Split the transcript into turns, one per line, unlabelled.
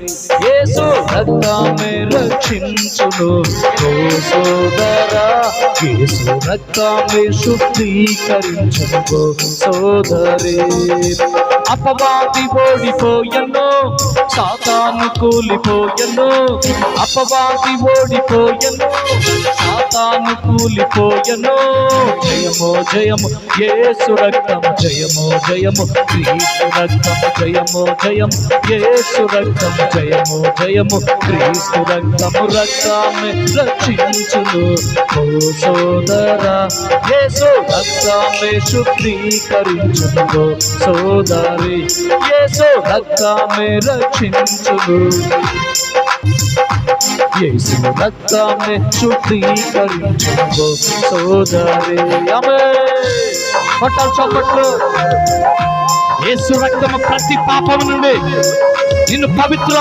యేసు రక్తమే రక్షించును. ఓ సోదరా యేసు రక్తమే శుద్ధీకరించును ఓ సోదరి. అపవాది ఓడిపోయను సాతాను కూలిపోయను అపవాది ఓడిపోయను సాతాను కూలిపోయను. జయమో జయము యేసు రక్తము జయమో జయము క్రీస్తు రక్తము జయమో జయం యేసు రక్తము జయమో జయము క్రీస్తు రక్తము రక్తమే రక్షించును. ఓ సోదరా యేసు రక్తమే శుద్ధీకరించును. ఓ సోదరి యేసు రక్తమే రక్షించును యేసు రక్తమే శుద్ధీకరించు ఓ సోదరి ఆమె పట్టాలు చప్పట్లు
యేసు రక్తము ప్రతి పాపము నుండి నిన్ను పవిత్ర